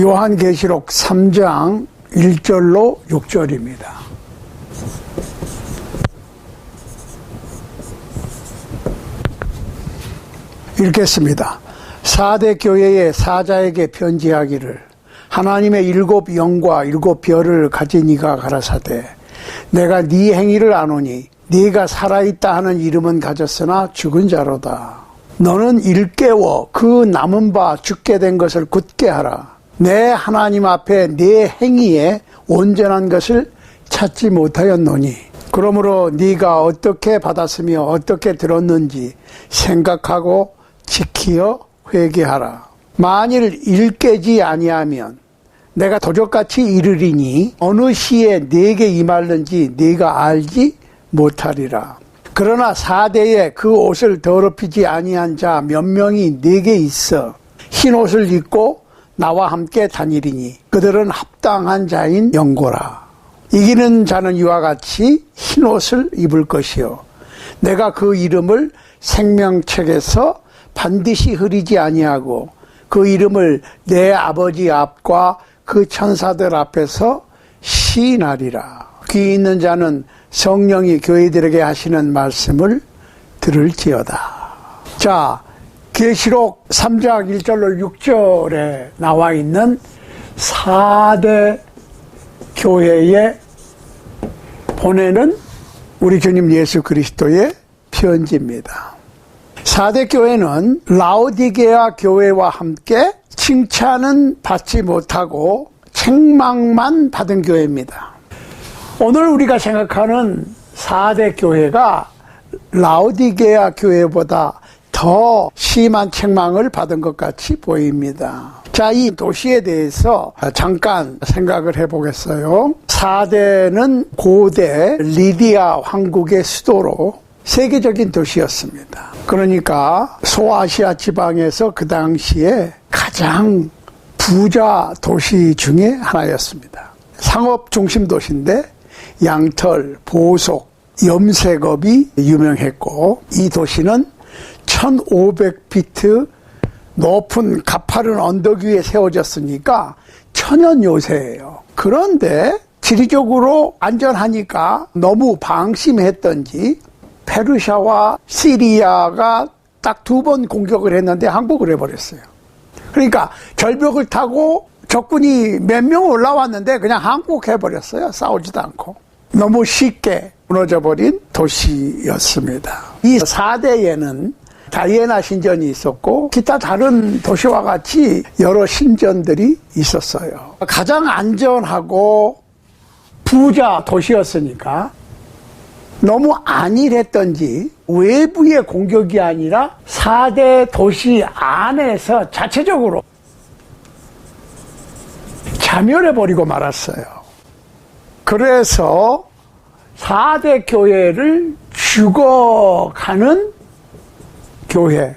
요한계시록 3장 1절로 6절입니다. 읽겠습니다. 사대 교회의 사자에게 편지하기를 하나님의 일곱 영과 일곱 별을 가진 이가 가라사대 내가 네 행위를 아노니 네가 살아있다 하는 이름은 가졌으나 죽은 자로다. 너는 일깨워 그 남은 바 죽게 된 것을 굳게 하라. 내 하나님 앞에 네 행위에 온전한 것을 찾지 못하였노니 그러므로 네가 어떻게 받았으며 어떻게 들었는지 생각하고 지키어 회개하라. 만일 일깨지 아니하면 내가 도적같이 이르리니 어느 시에 네게 임할는지 네가 알지 못하리라. 그러나 사대에 그 옷을 더럽히지 아니한 자 몇 명이 네게 있어 흰 옷을 입고 나와 함께 다니리니 그들은 합당한 자인 영고라. 이기는 자는 이와 같이 흰 옷을 입을 것이요. 내가 그 이름을 생명책에서 반드시 흐리지 아니하고 그 이름을 내 아버지 앞과 그 천사들 앞에서 시인하리라. 귀 있는 자는 성령이 교회들에게 하시는 말씀을 들을지어다. 자, 계시록 3장 1절로 6절에 나와 있는 4대 교회에 보내는 우리 주님 예수 그리스도의 편지입니다. 4대 교회는 라오디게아 교회와 함께 칭찬은 받지 못하고 책망만 받은 교회입니다. 오늘 우리가 생각하는 4대 교회가 라오디게아 교회보다 더 심한 책망을 받은 것 같이 보입니다. 자, 이 도시에 대해서 잠깐 생각을 해보겠어요. 4대는 고대 리디아 왕국의 수도로 세계적인 도시였습니다. 그러니까 소아시아 지방에서 그 당시에 가장 부자 도시 중에 하나였습니다. 상업 중심 도시인데 양털, 보석, 염색업이 유명했고 이 도시는 1500피트 높은 가파른 언덕 위에 세워졌으니까 천연 요새예요. 그런데 지리적으로 안전하니까 너무 방심했던지 페르시아와 시리아가 딱 두 번 공격을 했는데 항복을 해버렸어요. 그러니까 절벽을 타고 적군이 몇 명 올라왔는데 그냥 항복해버렸어요. 싸우지도 않고. 너무 쉽게 무너져버린 도시였습니다. 이 4대에는 다이애나 신전이 있었고 기타 다른 도시와 같이 여러 신전들이 있었어요. 가장 안전하고 부자 도시였으니까 너무 안일했던지 외부의 공격이 아니라 4대 도시 안에서 자체적으로 자멸해버리고 말았어요. 그래서 4대 교회를 죽어가는 교회.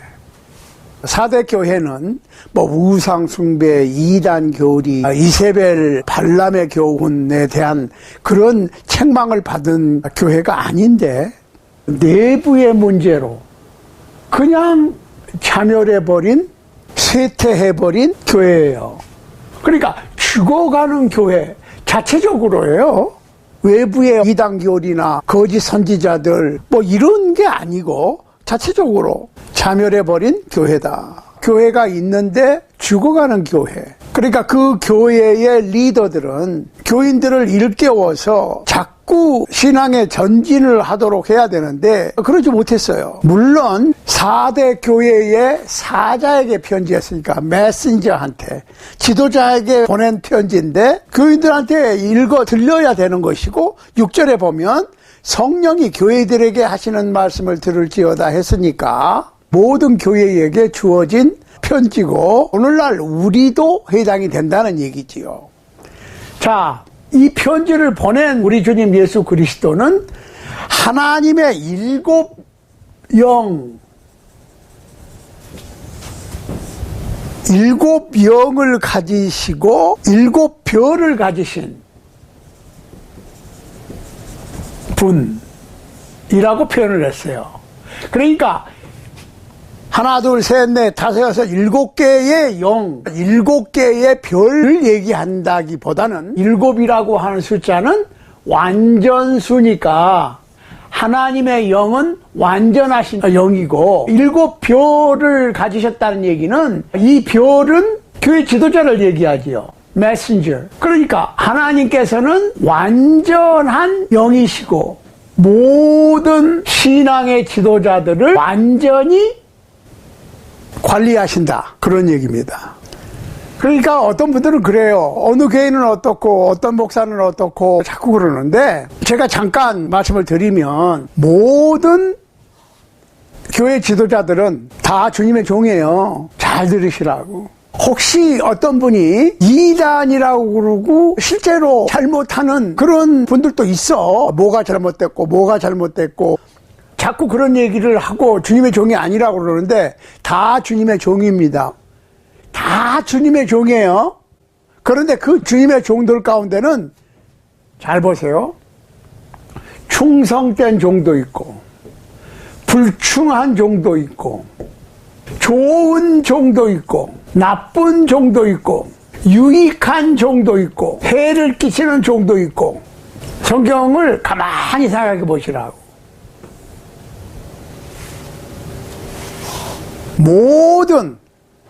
4대 교회는 뭐 우상숭배, 이단 교리, 이세벨 발람의 교훈에 대한 그런 책망을 받은 교회가 아닌데 내부의 문제로 그냥 자멸해버린 쇠퇴해버린 교회예요. 그러니까 죽어가는 교회 자체적으로예요. 외부의 이단 교리나 거짓 선지자들 뭐 이런 게 아니고 자체적으로 자멸해버린 교회다. 교회가 있는데 죽어가는 교회. 그러니까 그 교회의 리더들은 교인들을 일깨워서 자꾸 신앙의 전진을 하도록 해야 되는데 그러지 못했어요. 물론 4대 교회의 사자에게 편지했으니까 메신저한테 지도자에게 보낸 편지인데 교인들한테 읽어 들려야 되는 것이고 6절에 보면 성령이 교회들에게 하시는 말씀을 들을지어다 했으니까 모든 교회에게 주어진 편지고 오늘날 우리도 해당이 된다는 얘기지요. 자, 이 편지를 보낸 우리 주님 예수 그리스도는 하나님의 일곱 영, 일곱 영을 가지시고 일곱 별을 가지신 분이라고 표현을 했어요. 그러니까 하나, 둘, 셋, 넷, 다섯, 여섯, 일곱 개의 영, 일곱 개의 별을 얘기한다기 보다는 일곱이라고 하는 숫자는 완전수니까 하나님의 영은 완전하신 영이고 일곱 별을 가지셨다는 얘기는 이 별은 교회 지도자를 얘기하지요. 메신저. 그러니까 하나님께서는 완전한 영이시고 모든 신앙의 지도자들을 완전히 관리하신다. 그런 얘기입니다. 그러니까 어떤 분들은 그래요. 어느 교회는 어떻고 어떤 목사는 어떻고 자꾸 그러는데 제가 잠깐 말씀을 드리면 모든 교회 지도자들은 다 주님의 종이에요. 잘 들으시라고. 혹시 어떤 분이 이단이라고 그러고 실제로 잘못하는 그런 분들도 있어. 뭐가 잘못됐고 뭐가 잘못됐고 자꾸 그런 얘기를 하고 주님의 종이 아니라고 그러는데 다 주님의 종입니다. 다 주님의 종이에요. 그런데 그 주님의 종들 가운데는 잘 보세요. 충성된 종도 있고, 불충한 종도 있고, 좋은 종도 있고, 나쁜 종도 있고, 유익한 종도 있고, 해를 끼치는 종도 있고, 성경을 가만히 생각해 보시라고. 모든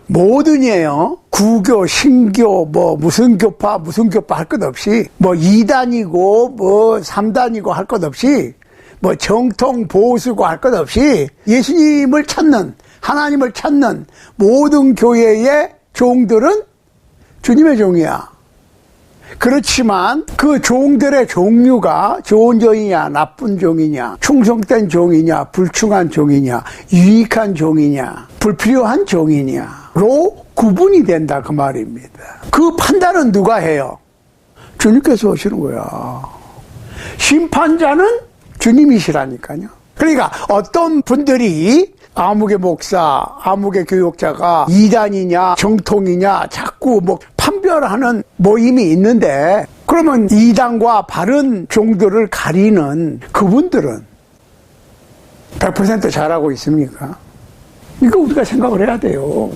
모든이에요. 구교, 신교, 뭐 무슨 교파, 무슨 교파 할 것 없이 뭐 2단이고 뭐 3단이고 할 것 없이 뭐 정통 보수고 할 것 없이 예수님을 찾는 하나님을 찾는 모든 교회의 종들은 주님의 종이야. 그렇지만 그 종들의 종류가 좋은 종이냐, 나쁜 종이냐, 충성된 종이냐, 불충한 종이냐, 유익한 종이냐, 불필요한 종이냐로 구분이 된다 그 말입니다. 그 판단은 누가 해요? 주님께서 오시는 거야. 심판자는 주님이시라니까요. 그러니까 어떤 분들이 아무개 목사, 아무개 교육자가 이단이냐, 정통이냐, 자꾸 뭐 판별하는 모임이 있는데, 그러면 이단과 바른 종들을 가리는 그분들은 100% 잘하고 있습니까? 이거 우리가 생각을 해야 돼요.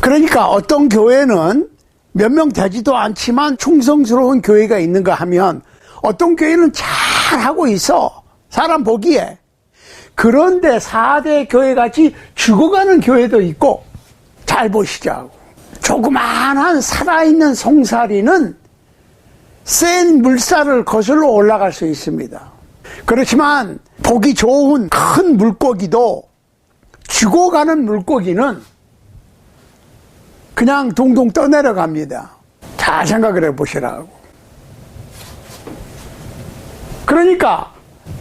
그러니까 어떤 교회는 몇 명 되지도 않지만 충성스러운 교회가 있는가 하면 어떤 교회는 잘하고 있어. 사람 보기에. 그런데 4대 교회 같이 죽어가는 교회도 있고, 잘 보시자고. 조그마한 살아있는 송사리는 센 물살을 거슬러 올라갈 수 있습니다. 그렇지만 보기 좋은 큰 물고기도 죽어가는 물고기는 그냥 동동 떠내려갑니다. 잘 생각을 해 보시라고. 그러니까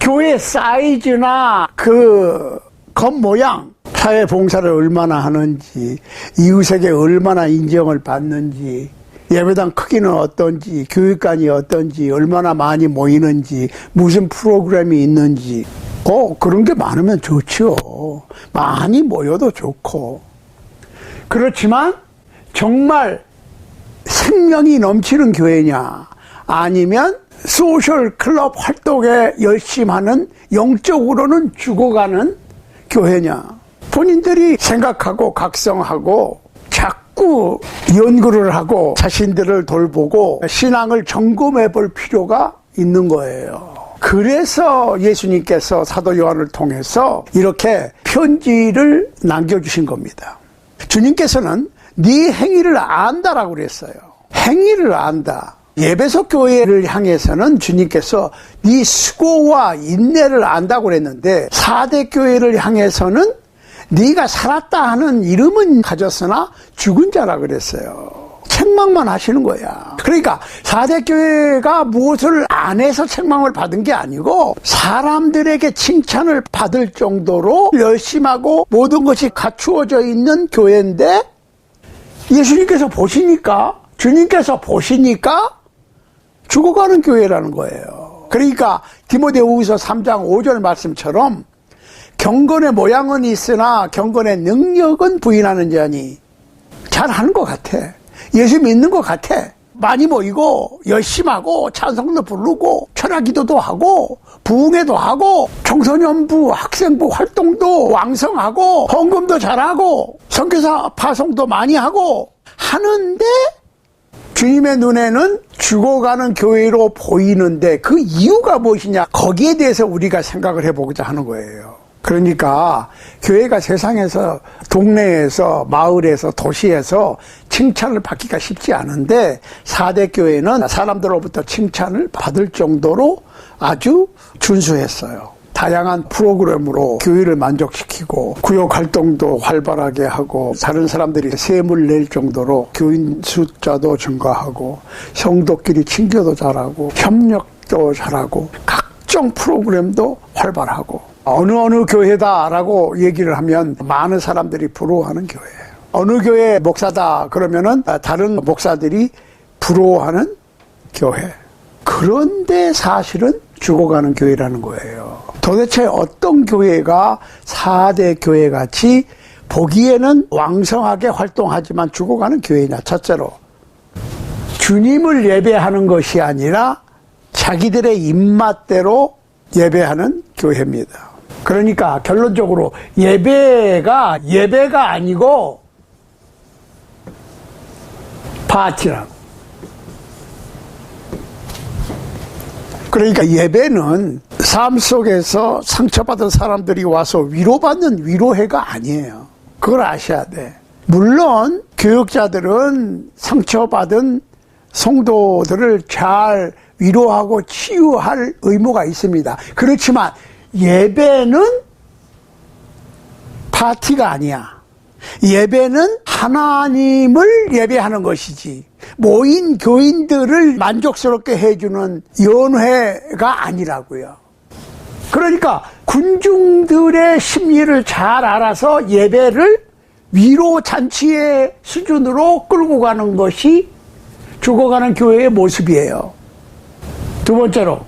교회 사이즈나 그 겉모양, 사회 봉사를 얼마나 하는지, 이웃에게 얼마나 인정을 받는지, 예배당 크기는 어떤지, 교육관이 어떤지, 얼마나 많이 모이는지, 무슨 프로그램이 있는지, 어, 그런 게 많으면 좋죠. 많이 모여도 좋고. 그렇지만, 정말 생명이 넘치는 교회냐, 아니면 소셜 클럽 활동에 열심히 하는 영적으로는 죽어가는 교회냐. 본인들이 생각하고 각성하고 자꾸 연구를 하고 자신들을 돌보고 신앙을 점검해 볼 필요가 있는 거예요. 그래서 예수님께서 사도 요한을 통해서 이렇게 편지를 남겨주신 겁니다. 주님께서는 네 행위를 안다라고 그랬어요. 행위를 안다. 예배석 교회를 향해서는 주님께서 네 수고와 인내를 안다고 그랬는데 4대 교회를 향해서는 네가 살았다 하는 이름은 가졌으나 죽은 자라 그랬어요. 책망만 하시는 거야. 그러니까 4대 교회가 무엇을 안 해서 책망을 받은 게 아니고 사람들에게 칭찬을 받을 정도로 열심하고 모든 것이 갖추어져 있는 교회인데 예수님께서 보시니까 주님께서 보시니까 죽어가는 교회라는 거예요. 그러니까 디모데후서 3장 5절 말씀처럼 경건의 모양은 있으나 경건의 능력은 부인하는 자니 잘하는 것 같아. 예수 믿는 것 같아. 많이 모이고 열심 하고 찬송도 부르고 철학기도도 하고 부흥회도 하고 청소년부 학생부 활동도 왕성하고 헌금도 잘하고 선교사 파송도 많이 하고 하는데 주님의 눈에는 죽어가는 교회로 보이는데 그 이유가 무엇이냐 거기에 대해서 우리가 생각을 해보고자 하는 거예요. 그러니까 교회가 세상에서 동네에서 마을에서 도시에서 칭찬을 받기가 쉽지 않은데 4대 교회는 사람들로부터 칭찬을 받을 정도로 아주 준수했어요. 다양한 프로그램으로 교회를 만족시키고 구역 활동도 활발하게 하고 다른 사람들이 세물 낼 정도로 교인 숫자도 증가하고 성도끼리 친교도 잘하고 협력도 잘하고 각종 프로그램도 활발하고 어느 어느 교회다라고 얘기를 하면 많은 사람들이 부러워하는 교회예요. 어느 교회 목사다 그러면은 다른 목사들이 부러워하는 교회. 그런데 사실은 죽어가는 교회라는 거예요. 도대체 어떤 교회가 4대 교회 같이 보기에는 왕성하게 활동하지만 죽어가는 교회냐? 첫째로, 주님을 예배하는 것이 아니라 자기들의 입맛대로 예배하는 교회입니다. 그러니까 결론적으로 예배가 예배가 아니고 파티라고. 그러니까 예배는 삶 속에서 상처받은 사람들이 와서 위로받는 위로회가 아니에요. 그걸 아셔야 돼. 물론 교육자들은 상처받은 성도들을 잘 위로하고 치유할 의무가 있습니다. 그렇지만 예배는 파티가 아니야. 예배는 하나님을 예배하는 것이지 모인 교인들을 만족스럽게 해주는 연회가 아니라고요. 그러니까 군중들의 심리를 잘 알아서 예배를 위로 잔치의 수준으로 끌고 가는 것이 죽어가는 교회의 모습이에요. 두 번째로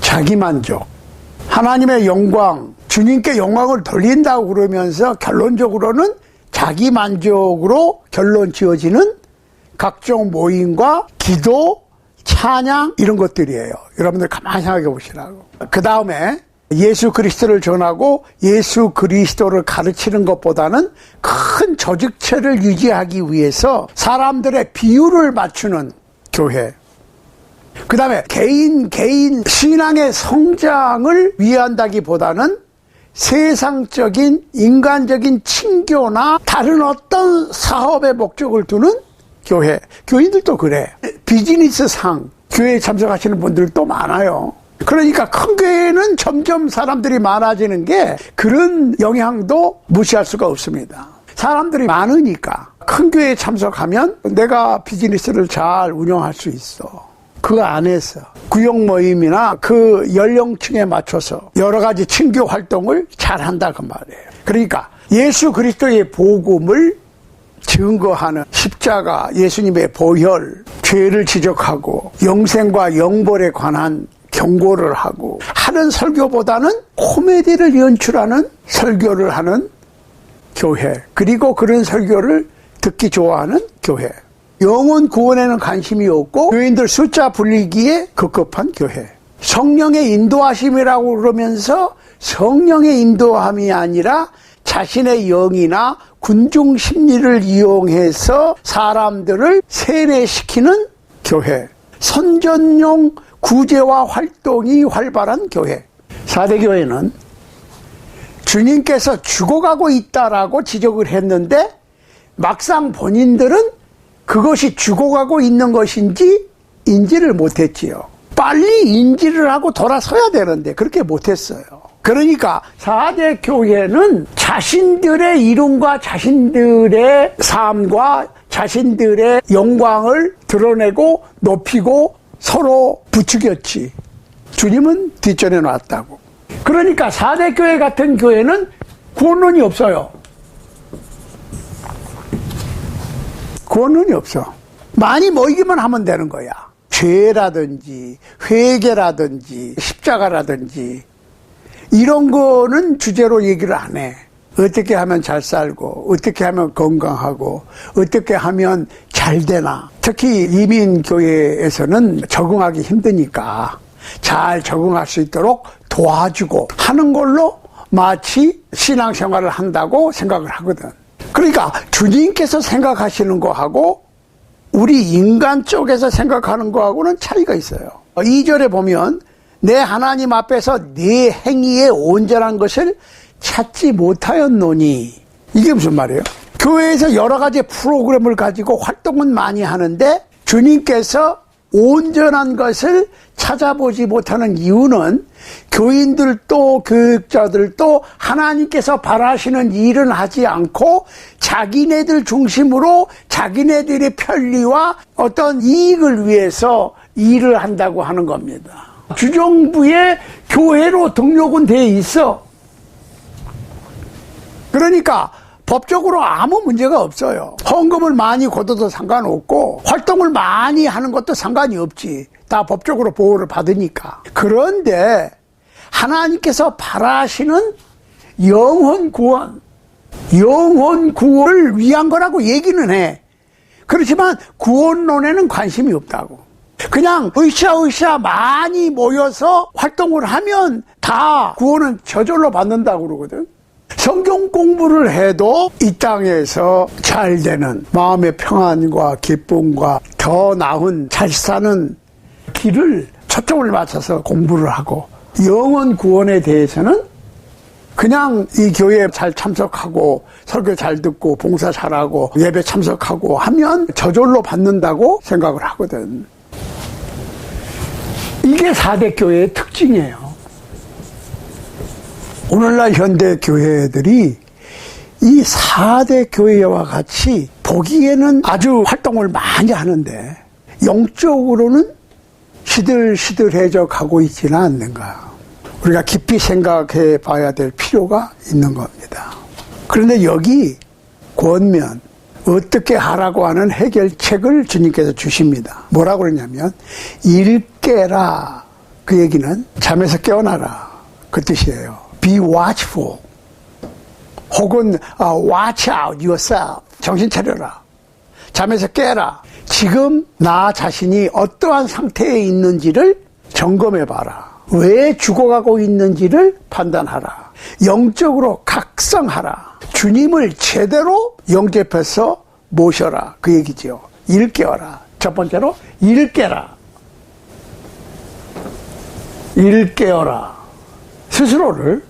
자기 만족 하나님의 영광 주님께 영광을 돌린다고 그러면서 결론적으로는 자기 만족으로 결론 지어지는 각종 모임과 기도, 찬양 이런 것들이에요. 여러분들 가만히 생각해 보시라고. 그 다음에 예수 그리스도를 전하고 예수 그리스도를 가르치는 것보다는 큰 조직체를 유지하기 위해서 사람들의 비율을 맞추는 교회. 그 다음에 개인, 개인 신앙의 성장을 위한다기 보다는 세상적인 인간적인 친교나 다른 어떤 사업의 목적을 두는 교회. 교인들도 그래. 비즈니스 상 교회에 참석하시는 분들도 많아요. 그러니까 큰 교회는 점점 사람들이 많아지는 게 그런 영향도 무시할 수가 없습니다. 사람들이 많으니까 큰 교회에 참석하면 내가 비즈니스를 잘 운영할 수 있어. 그 안에서 구역 모임이나 그 연령층에 맞춰서 여러 가지 친교 활동을 잘 한다 그 말이에요. 그러니까 예수 그리스도의 복음을 증거하는 십자가 예수님의 보혈, 죄를 지적하고 영생과 영벌에 관한 경고를 하고 하는 설교보다는 코미디를 연출하는 설교를 하는 교회 그리고 그런 설교를 듣기 좋아하는 교회 영혼 구원에는 관심이 없고 교인들 숫자 불리기에 급급한 교회. 성령의 인도하심이라고 그러면서 성령의 인도함이 아니라 자신의 영이나 군중 심리를 이용해서 사람들을 세뇌시키는 교회. 선전용 구제와 활동이 활발한 교회. 4대 교회는 주님께서 죽어가고 있다라고 지적을 했는데 막상 본인들은 그것이 죽어가고 있는 것인지 인지를 못했지요. 빨리 인지를 하고 돌아서야 되는데 그렇게 못했어요. 그러니까 4대 교회는 자신들의 이름과 자신들의 삶과 자신들의 영광을 드러내고 높이고 서로 부추겼지. 주님은 뒷전에 놨다고. 그러니까 4대 교회 같은 교회는 구원론이 없어요. 구원론이 없어. 많이 모이기만 하면 되는 거야. 죄라든지 회개라든지 십자가라든지 이런 거는 주제로 얘기를 안 해. 어떻게 하면 잘 살고, 어떻게 하면 건강하고, 어떻게 하면 잘 되나. 특히 이민교회에서는 적응하기 힘드니까 잘 적응할 수 있도록 도와주고 하는 걸로 마치 신앙생활을 한다고 생각을 하거든. 그러니까 주님께서 생각하시는 거하고 우리 인간 쪽에서 생각하는 거하고는 차이가 있어요. 2절에 보면 내 하나님 앞에서 네 행위의 온전한 것을 찾지 못하였노니 이게 무슨 말이에요? 교회에서 여러 가지 프로그램을 가지고 활동은 많이 하는데 주님께서 온전한 것을 찾아보지 못하는 이유는 교인들도 교육자들도 하나님께서 바라시는 일은 하지 않고 자기네들 중심으로 자기네들의 편리와 어떤 이익을 위해서 일을 한다고 하는 겁니다. 주정부의 교회로 등록은 돼 있어. 그러니까 법적으로 아무 문제가 없어요. 헌금을 많이 걷어도 상관없고 활동을 많이 하는 것도 상관이 없지. 다 법적으로 보호를 받으니까. 그런데 하나님께서 바라시는 영혼 구원, 영혼 구원을 위한 거라고 얘기는 해. 그렇지만 구원론에는 관심이 없다고. 그냥 으쌰으쌰 많이 모여서 활동을 하면 다 구원은 저절로 받는다고 그러거든. 성경 공부를 해도 이 땅에서 잘 되는 마음의 평안과 기쁨과 더 나은 잘 사는 길을 초점을 맞춰서 공부를 하고 영원 구원에 대해서는 그냥 이 교회에 잘 참석하고 설교 잘 듣고 봉사 잘하고 예배 참석하고 하면 저절로 받는다고 생각을 하거든. 이게 4대 교회의 특징이에요. 오늘날 현대 교회들이 이 4대 교회와 같이 보기에는 아주 활동을 많이 하는데 영적으로는 시들시들해져 가고 있지는 않는가. 우리가 깊이 생각해 봐야 될 필요가 있는 겁니다. 그런데 여기 권면, 어떻게 하라고 하는 해결책을 주님께서 주십니다. 뭐라고 그러냐면, 일깨라. 그 얘기는 잠에서 깨어나라. 그 뜻이에요. Be watchful. 혹은 uh, watch out yourself. 정신 차려라. 잠에서 깨라. 지금 나 자신이 어떠한 상태에 있는지를 점검해 봐라. 왜 죽어가고 있는지를 판단하라. 영적으로 각성하라. 주님을 제대로 영접해서 모셔라. 그 얘기지요. 일깨워라. 첫 번째로 일깨라. 일깨워라. 스스로를.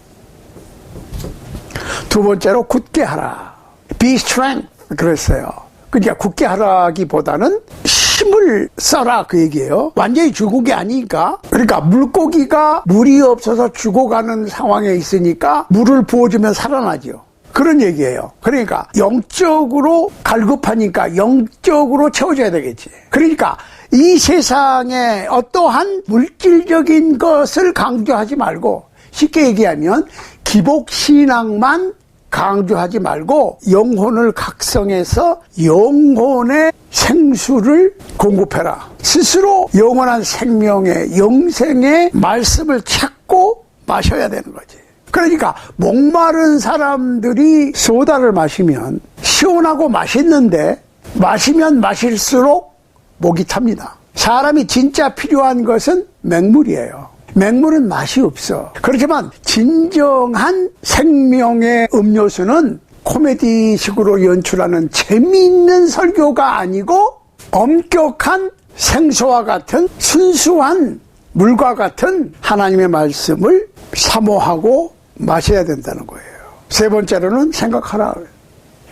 두 번째로 굳게 하라. Be strength. 그랬어요. 그러니까 굳게 하라기보다는 힘을 써라 그 얘기예요. 완전히 죽은 게 아니니까. 그러니까 물고기가 물이 없어서 죽어가는 상황에 있으니까 물을 부어주면 살아나죠. 그런 얘기예요. 그러니까 영적으로 갈급하니까 영적으로 채워줘야 되겠지. 그러니까 이 세상에 어떠한 물질적인 것을 강조하지 말고 쉽게 얘기하면 기복 신앙만 강조하지 말고 영혼을 각성해서 영혼의 생수를 공급해라. 스스로 영원한 생명의 영생의 말씀을 찾고 마셔야 되는 거지. 그러니까 목마른 사람들이 소다를 마시면 시원하고 맛있는데 마시면 마실수록 목이 탑니다. 사람이 진짜 필요한 것은 맹물이에요. 맹물은 맛이 없어. 그렇지만 진정한 생명의 음료수는 코미디식으로 연출하는 재미있는 설교가 아니고 엄격한 생수와 같은 순수한 물과 같은 하나님의 말씀을 사모하고 마셔야 된다는 거예요. 세 번째로는 생각하라.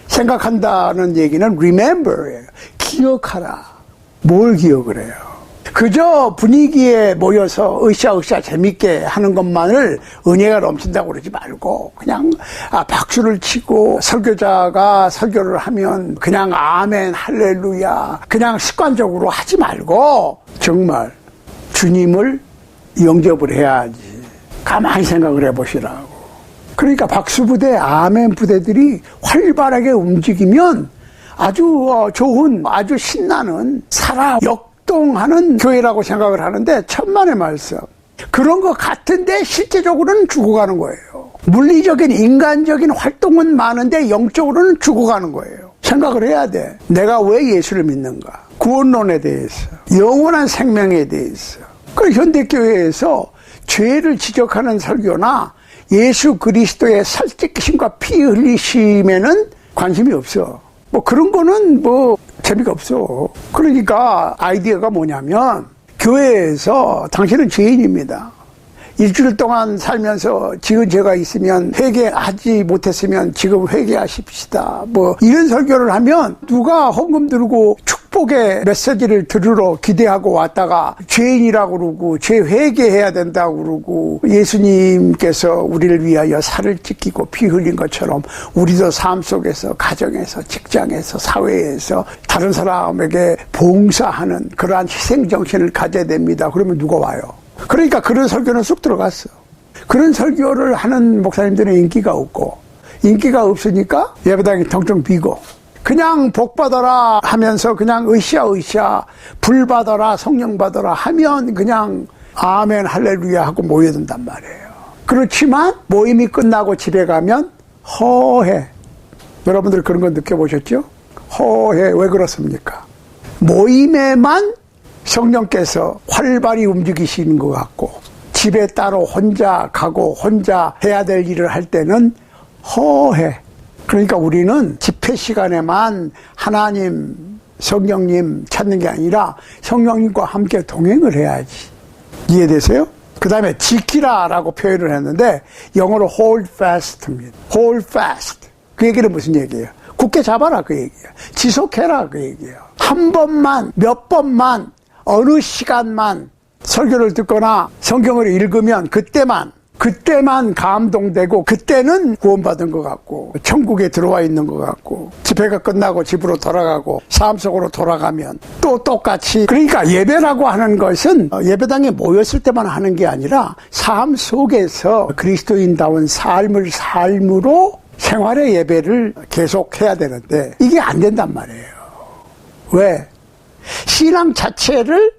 생각한다는 얘기는 remember예요. 기억하라. 뭘 기억을 해요? 그저 분위기에 모여서 으쌰으쌰 재밌게 하는 것만을 은혜가 넘친다고 그러지 말고 그냥 아, 박수를 치고 설교자가 설교를 하면 그냥 아멘 할렐루야 그냥 습관적으로 하지 말고 정말 주님을 영접을 해야지. 가만히 생각을 해보시라고. 그러니까 박수부대 아멘 부대들이 활발하게 움직이면 아주 어, 좋은 아주 신나는 살아 역 활동하는 교회라고 생각을 하는데 천만의 말씀. 그런 것 같은데 실제적으로는 죽어가는 거예요. 물리적인 인간적인 활동은 많은데 영적으로는 죽어가는 거예요. 생각을 해야 돼. 내가 왜 예수를 믿는가? 구원론에 대해서, 영원한 생명에 대해서. 그 현대교회에서 죄를 지적하는 설교나 예수 그리스도의 살찌기심과 피 흘리심에는 관심이 없어. 뭐 그런 거는 뭐 재미가 없어. 그러니까 아이디어가 뭐냐면 교회에서 당신은 죄인입니다. 일주일 동안 살면서 지은 죄가 있으면 회개하지 못했으면 지금 회개하십시다. 뭐 이런 설교를 하면 누가 헌금 들고 축 복의 메시지를 들으러 기대하고 왔다가 죄인이라고 그러고 죄 회개해야 된다고 그러고 예수님께서 우리를 위하여 살을 찢기고 피 흘린 것처럼 우리도 삶 속에서 가정에서 직장에서 사회에서 다른 사람에게 봉사하는 그러한 희생 정신을 가져야 됩니다. 그러면 누가 와요? 그러니까 그런 설교는 쑥 들어갔어. 그런 설교를 하는 목사님들은 인기가 없고, 인기가 없으니까 예배당이 텅텅 비고, 그냥 복 받아라 하면서 그냥 으쌰 으쌰 불 받아라 성령 받아라 하면 그냥 아멘 할렐루야 하고 모여든단 말이에요. 그렇지만 모임이 끝나고 집에 가면 허해. 여러분들 그런 거 느껴보셨죠? 허해. 왜 그렇습니까? 모임에만 성령께서 활발히 움직이시는 것 같고 집에 따로 혼자 가고 혼자 해야 될 일을 할 때는 허해. 그러니까 우리는 집회 시간에만 하나님, 성령님 찾는 게 아니라 성령님과 함께 동행을 해야지. 이해되세요? 그 다음에 지키라라고 표현을 했는데 영어로 hold fast입니다. hold fast. 그 얘기는 무슨 얘기예요? 굳게 잡아라 그 얘기예요. 지속해라 그 얘기예요. 한 번만, 몇 번만 어느 시간만 설교를 듣거나 성경을 읽으면 그때만 그때만 감동되고 그때는 구원받은 것 같고 천국에 들어와 있는 것 같고 집회가 끝나고 집으로 돌아가고 삶 속으로 돌아가면 또 똑같이 그러니까 예배라고 하는 것은 예배당에 모였을 때만 하는 게 아니라 삶 속에서 그리스도인다운 삶을 삶으로 생활의 예배를 계속 해야 되는데 이게 안 된단 말이에요. 왜? 신앙 자체를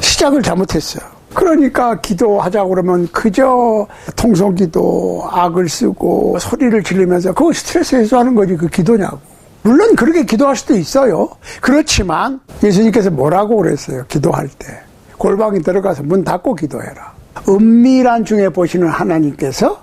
시작을 잘못했어요. 그러니까 기도하자 그러면 그저 통성기도 악을 쓰고 소리를 지르면서 그거 스트레스 해소하는 거지 그 기도냐고. 물론 그렇게 기도할 수도 있어요. 그렇지만 예수님께서 뭐라고 그랬어요? 기도할 때. 골방에 들어가서 문 닫고 기도해라. 은밀한 중에 보시는 하나님께서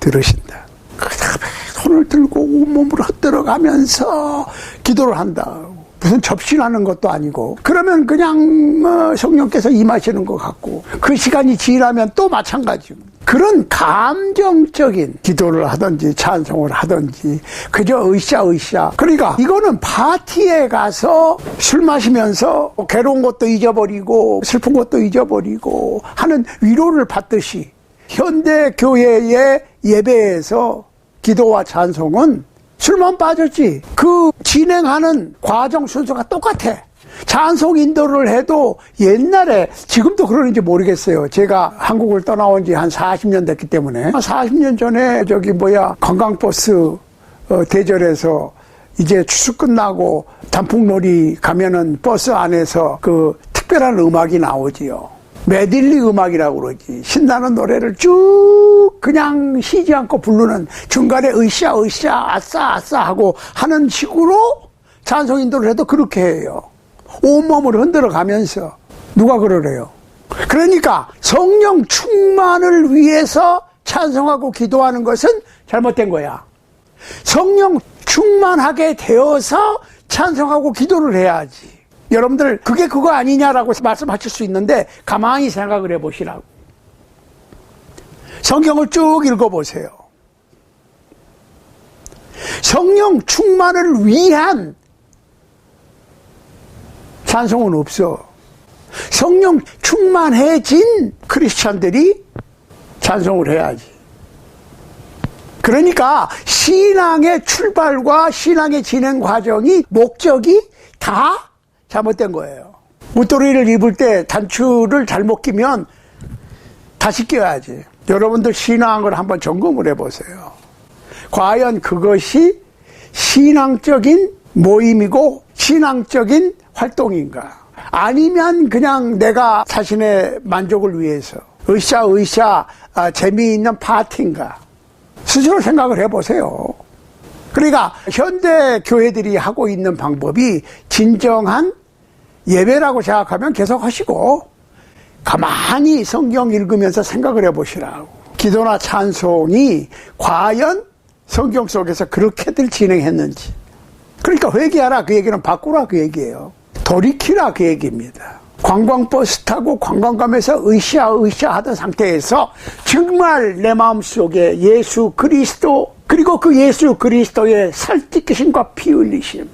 들으신다. 그 다음에 손을 들고 온몸으로 흩들어가면서 기도를 한다. 무슨 접신하는 것도 아니고 그러면 그냥 어, 성령께서 임하시는 것 같고 그 시간이 지나면 또 마찬가지고 그런 감정적인 기도를 하든지 찬송을 하든지 그저 으쌰 으쌰. 그러니까 이거는 파티에 가서 술 마시면서 괴로운 것도 잊어버리고 슬픈 것도 잊어버리고 하는 위로를 받듯이 현대 교회의 예배에서 기도와 찬송은 술만 빠졌지. 그 진행하는 과정 순서가 똑같아. 찬송 인도를 해도 옛날에 지금도 그러는지 모르겠어요. 제가 한국을 떠나온 지 한 40년 됐기 때문에 40년 전에 저기 뭐야 관광버스 어, 대절에서 이제 추수 끝나고 단풍놀이 가면은 버스 안에서 그 특별한 음악이 나오지요. 메들리 음악이라고 그러지. 신나는 노래를 쭉 그냥 쉬지 않고 부르는 중간에 으쌰, 으쌰, 아싸, 아싸 하고 하는 식으로 찬송 인도를 해도 그렇게 해요. 온몸을 흔들어 가면서. 누가 그러래요? 그러니까 성령 충만을 위해서 찬송하고 기도하는 것은 잘못된 거야. 성령 충만하게 되어서 찬송하고 기도를 해야지. 여러분들 그게 그거 아니냐라고 말씀하실 수 있는데 가만히 생각을 해보시라고. 성경을 쭉 읽어보세요. 성령 충만을 위한 찬송은 없어. 성령 충만해진 크리스찬들이 찬송을 해야지. 그러니까 신앙의 출발과 신앙의 진행 과정이 목적이 다 잘못된 거예요. 웃도리를 입을 때 단추를 잘못 끼면 다시 끼워야지. 여러분들 신앙을 한번 점검을 해보세요. 과연 그것이 신앙적인 모임이고 신앙적인 활동인가? 아니면 그냥 내가 자신의 만족을 위해서 으쌰 으쌰 아, 재미있는 파티인가? 스스로 생각을 해보세요. 그러니까 현대 교회들이 하고 있는 방법이 진정한 예배라고 생각하면 계속 하시고 가만히 성경 읽으면서 생각을 해보시라고. 기도나 찬송이 과연 성경 속에서 그렇게들 진행했는지. 그러니까 회개하라 그 얘기는 바꾸라 그 얘기예요. 돌이키라 그 얘기입니다. 관광버스 타고 관광 가면서 으쌰 으쌰 하던 상태에서 정말 내 마음속에 예수 그리스도 그리고 그 예수 그리스도의 살찌기심과 피 흘리심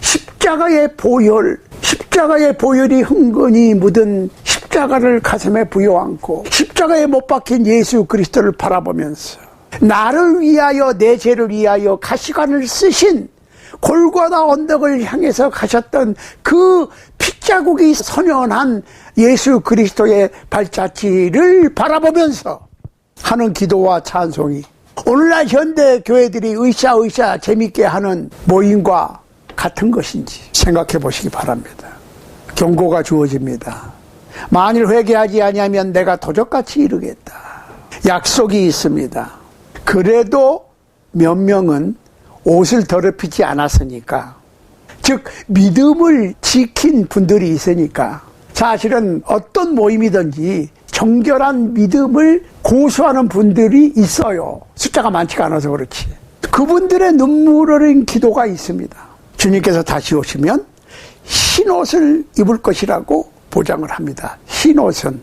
십자가의 보혈 십자가의 보혈이 흥건히 묻은 십자가를 가슴에 부여안고 십자가에 못 박힌 예수 그리스도를 바라보면서 나를 위하여 내 죄를 위하여 가시관을 쓰신 골과나 언덕을 향해서 가셨던 그 핏자국이 선연한 예수 그리스도의 발자취를 바라보면서 하는 기도와 찬송이 오늘날 현대 교회들이 으쌰으쌰 재밌게 하는 모임과 같은 것인지 생각해 보시기 바랍니다. 경고가 주어집니다. 만일 회개하지 아니하면 내가 도적같이 이르겠다. 약속이 있습니다. 그래도 몇 명은 옷을 더럽히지 않았으니까 즉 믿음을 지킨 분들이 있으니까 사실은 어떤 모임이든지 정결한 믿음을 고수하는 분들이 있어요. 숫자가 많지가 않아서 그렇지. 그분들의 눈물 어린 기도가 있습니다. 주님께서 다시 오시면 흰 옷을 입을 것이라고 보장을 합니다. 흰 옷은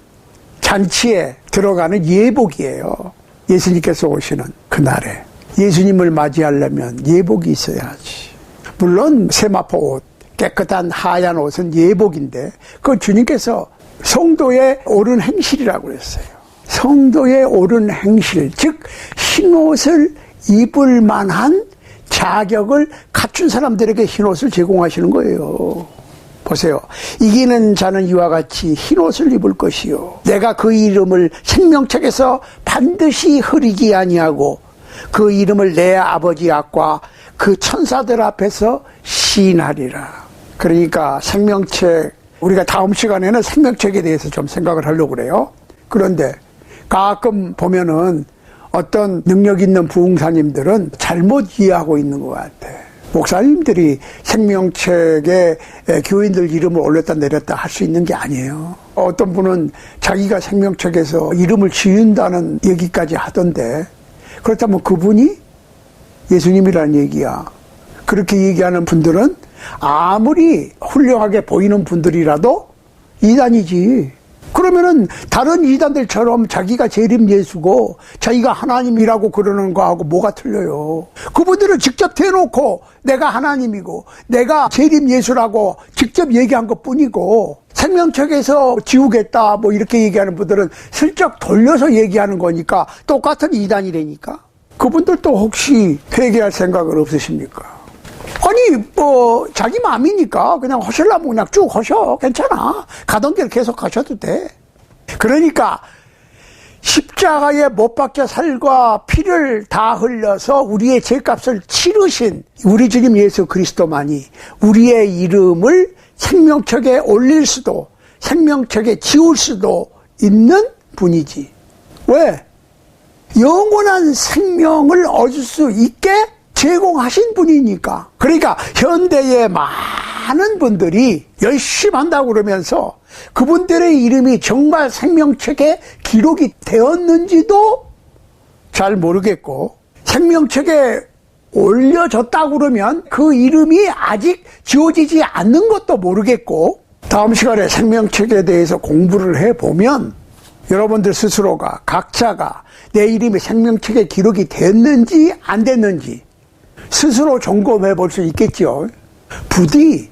잔치에 들어가는 예복이에요. 예수님께서 오시는 그날에 예수님을 맞이하려면 예복이 있어야지. 물론 세마포 옷, 깨끗한 하얀 옷은 예복인데 그 주님께서 성도의 옳은 행실이라고 그랬어요. 성도의 옳은 행실, 즉 흰옷을 입을 만한 자격을 갖춘 사람들에게 흰옷을 제공하시는 거예요. 보세요. 이기는 자는 이와 같이 흰옷을 입을 것이요. 내가 그 이름을 생명책에서 반드시 흐리기 아니하고 그 이름을 내 아버지 앞과 그 천사들 앞에서 시인하리라. 그러니까 생명책, 우리가 다음 시간에는 생명책에 대해서 좀 생각을 하려고 그래요. 그런데 가끔 보면은 어떤 능력 있는 부흥사님들은 잘못 이해하고 있는 것 같아. 목사님들이 생명책에 교인들 이름을 올렸다 내렸다 할 수 있는 게 아니에요. 어떤 분은 자기가 생명책에서 이름을 지은다는 얘기까지 하던데 그렇다면 그분이 예수님이라는 얘기야. 그렇게 얘기하는 분들은 아무리 훌륭하게 보이는 분들이라도 이단이지. 그러면은 다른 이단들처럼 자기가 재림 예수고 자기가 하나님이라고 그러는 거하고 뭐가 틀려요. 그분들은 직접 대놓고 내가 하나님이고 내가 재림 예수라고 직접 얘기한 것 뿐이고 생명책에서 지우겠다 뭐 이렇게 얘기하는 분들은 슬쩍 돌려서 얘기하는 거니까 똑같은 이단이라니까. 그분들도 혹시 회개할 생각은 없으십니까? 아니 뭐 자기 마음이니까 그냥 하실라면 그냥 쭉 하셔. 괜찮아. 가던 길 계속 가셔도 돼. 그러니까 십자가에 못 박혀 살과 피를 다 흘려서 우리의 죄값을 치르신 우리 주님 예수 그리스도만이 우리의 이름을 생명책에 올릴 수도 생명책에 지울 수도 있는 분이지. 왜? 영원한 생명을 얻을 수 있게 제공하신 분이니까. 그러니까 현대의 많은 분들이 열심히 한다고 그러면서 그분들의 이름이 정말 생명책에 기록이 되었는지도 잘 모르겠고 생명책에 올려졌다고 그러면 그 이름이 아직 지워지지 않는 것도 모르겠고 다음 시간에 생명책에 대해서 공부를 해보면 여러분들 스스로가 각자가 내 이름이 생명책에 기록이 됐는지 안 됐는지 스스로 점검해 볼 수 있겠죠. 부디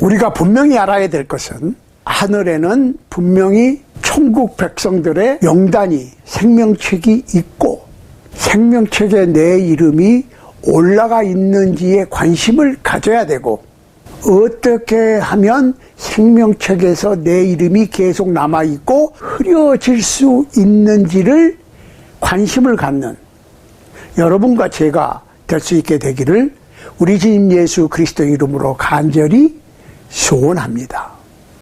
우리가 분명히 알아야 될 것은 하늘에는 분명히 천국 백성들의 명단이 생명책이 있고 생명책에 내 이름이 올라가 있는지에 관심을 가져야 되고 어떻게 하면 생명책에서 내 이름이 계속 남아있고 흐려질 수 있는지를 관심을 갖는 여러분과 제가 될 수 있게 되기를 우리 주님 예수 그리스도 이름으로 간절히 소원합니다.